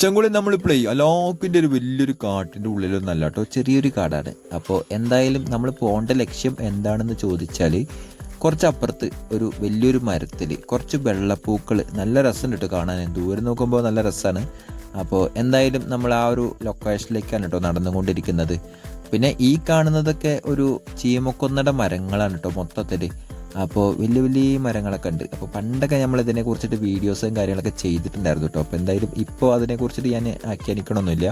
ചെങ്കുളി നമ്മളിപ്പോഴേ അലോപ്പിന്റെ ഒരു വലിയൊരു കാട്ടിന്റെ ഉള്ളിലൊന്നല്ല കേട്ടോ ചെറിയൊരു കാടാണ്. അപ്പോൾ എന്തായാലും നമ്മൾ പോകേണ്ട ലക്ഷ്യം എന്താണെന്ന് ചോദിച്ചാൽ കുറച്ചപ്പുറത്ത് ഒരു വലിയൊരു മരത്തിൽ കുറച്ച് വെള്ളപ്പൂക്കൾ നല്ല രസമുണ്ട് കേട്ടോ കാണാൻ. ദൂരെ നോക്കുമ്പോൾ നല്ല രസമാണ് അപ്പോൾ എന്തായാലും നമ്മൾ ആ ഒരു ലൊക്കേഷനിലേക്കാണ് കേട്ടോ നടന്നുകൊണ്ടിരിക്കുന്നത്. പിന്നെ ഈ കാണുന്നതൊക്കെ ഒരു ചീമക്കൊന്നട മരങ്ങളാണ് കേട്ടോ മൊത്തത്തിൽ അപ്പോൾ വലിയ വലിയ മരങ്ങളൊക്കെ ഉണ്ട്. അപ്പോൾ പണ്ടൊക്കെ നമ്മൾ ഇതിനെ കുറിച്ചിട്ട് വീഡിയോസും കാര്യങ്ങളൊക്കെ ചെയ്തിട്ടുണ്ടായിരുന്നു കേട്ടോ അപ്പോൾ എന്തായാലും ഇപ്പോൾ അതിനെ കുറിച്ചിട്ട് ഞാൻ ആഖ്യാനിക്കണമൊന്നുമില്ല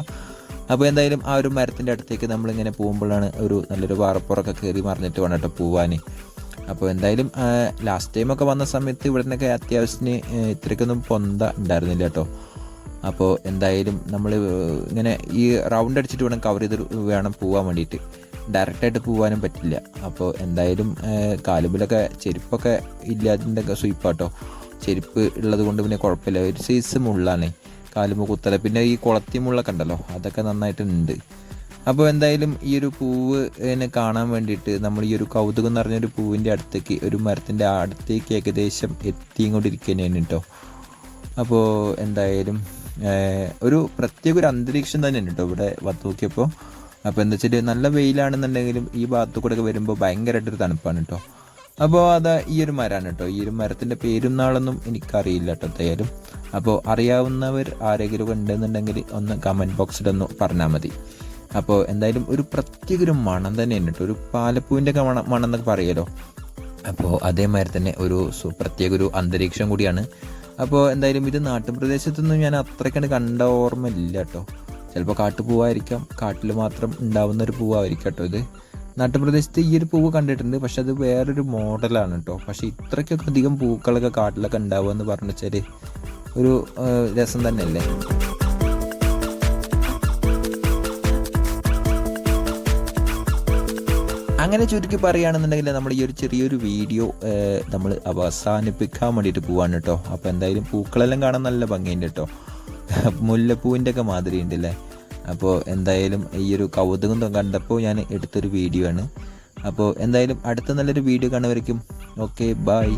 അപ്പോൾ എന്തായാലും ആ ഒരു മരത്തിന്റെ അടുത്തേക്ക് നമ്മളിങ്ങനെ പോകുമ്പോഴാണ് ഒരു നല്ലൊരു വാറപ്പുറമൊക്കെ കയറി മറിഞ്ഞിട്ട് വേണം കേട്ടോ പോവാൻ അപ്പോൾ എന്തായാലും ലാസ്റ്റ് ടൈമൊക്കെ വന്ന സമയത്ത് ഇവിടെ നിന്നൊക്കെ അത്യാവശ്യത്തിന് ഇത്രയ്ക്കൊന്നും പൊന്ത ഉണ്ടായിരുന്നില്ല കേട്ടോ അപ്പോൾ എന്തായാലും നമ്മൾ ഇങ്ങനെ ഈ റൗണ്ട് അടിച്ചിട്ട് വേണം കവർ ചെയ്ത് വേണം പോകാൻ വേണ്ടിയിട്ട്. ഡയറക്റ്റായിട്ട് പോകാനും പറ്റില്ല. അപ്പോൾ എന്തായാലും കാലുമ്പിലൊക്കെ ചെരുപ്പൊക്കെ ഇല്ലാതിന്റെ സ്വീപ്പാട്ടോ. ചെരുപ്പ് ഉള്ളത് കൊണ്ട് പിന്നെ കുഴപ്പമില്ല. ഒരു സൈസ് മുള്ളാണ്. കാലുമ്പ് കുത്തല. പിന്നെ ഈ കുളത്തി മുള്ളൊക്കെ ഉണ്ടല്ലോ അതൊക്കെ നന്നായിട്ടുണ്ട്. അപ്പോൾ എന്തായാലും ഈ ഒരു പൂവ് നെ കാണാൻ വേണ്ടിയിട്ട് നമ്മൾ ഈ ഒരു കൗതുകം എന്ന് പറഞ്ഞൊരു പൂവിന്റെ അടുത്തേക്ക് ഒരു മരത്തിന്റെ അടുത്തേക്ക് ഏകദേശം എത്തിക്കൊണ്ടിരിക്കുന്നതാണ് കേട്ടോ അപ്പോൾ എന്തായാലും ഒരു പ്രത്യേക ഒരു അന്തരീക്ഷം തന്നെയാണ് കേട്ടോ ഇവിടെ വത്ത് നോക്കിയപ്പോൾ അപ്പോൾ എന്താ വെച്ചാൽ നല്ല വെയിലാണെന്നുണ്ടെങ്കിലും ഈ ഭാഗത്തു ഒക്കെ വരുമ്പോൾ ഭയങ്കരമായിട്ടൊരു തണുപ്പാണ് കേട്ടോ അപ്പോൾ അത് ഈ ഒരു മരമാണ് കേട്ടോ ഈ ഒരു മരത്തിന്റെ പേരും നാളൊന്നും എനിക്കറിയില്ല കേട്ടോ എന്തായാലും. അപ്പോൾ അറിയാവുന്നവർ ആരെങ്കിലും ഉണ്ടെന്നുണ്ടെങ്കിൽ ഒന്ന് കമന്റ് ബോക്സിലൊന്ന് പറഞ്ഞാൽ മതി. അപ്പോൾ എന്തായാലും ഒരു പ്രത്യേക ഒരു മണം തന്നെയാണ് കേട്ടോ ഒരു പാലപ്പൂവിന്റെ ഒക്കെ മണം മണം എന്നൊക്കെ പറയുമല്ലോ അപ്പോൾ അതേമാതിരി തന്നെ ഒരു പ്രത്യേക ഒരു അന്തരീക്ഷം കൂടിയാണ്. അപ്പോൾ എന്തായാലും ഇത് നാട്ടുപ്രദേശത്തൊന്നും ഞാൻ അത്രയ്ക്കാണ് കണ്ട ഓർമ്മയില്ല കേട്ടോ ചിലപ്പോൾ കാട്ടുപൂവായിരിക്കാം കാട്ടിൽ മാത്രം ഉണ്ടാവുന്ന ഒരു പൂവായിരിക്കാം കേട്ടോ ഇത്. നാട്ടുപ്രദേശത്ത് ഈ ഒരു പൂവ് കണ്ടിട്ടുണ്ട്. പക്ഷെ അത് വേറൊരു മോഡലാണ് കേട്ടോ. പക്ഷെ ഇത്രയ്ക്കൊക്കെ അധികം പൂക്കളൊക്കെ കാട്ടിലൊക്കെ ഉണ്ടാവുക എന്ന് പറഞ്ഞു വെച്ചാൽ ഒരു രസം തന്നെയല്ലേ? അങ്ങനെ ചുരുക്കി പറയുകയാണെന്നുണ്ടെങ്കിൽ നമ്മൾ ഈ ഒരു ചെറിയൊരു വീഡിയോ നമ്മൾ അവസാനിപ്പിക്കാൻ വേണ്ടിയിട്ട് പോവാണ് കേട്ടോ. അപ്പോൾ എന്തായാലും പൂക്കളെല്ലാം കാണാൻ നല്ല ഭംഗിയുണ്ട് കേട്ടോ. മുല്ലപ്പൂവിന്റെ ഒക്കെ മാതിരി ഉണ്ടല്ലേ? അപ്പോൾ എന്തായാലും ഈ ഒരു കൗതുകം കണ്ടപ്പോൾ ഞാൻ എടുത്തൊരു വീഡിയോ ആണ്. അപ്പോൾ എന്തായാലും അടുത്ത നല്ലൊരു വീഡിയോ കാണുമായിരിക്കും ഓക്കെ ബൈ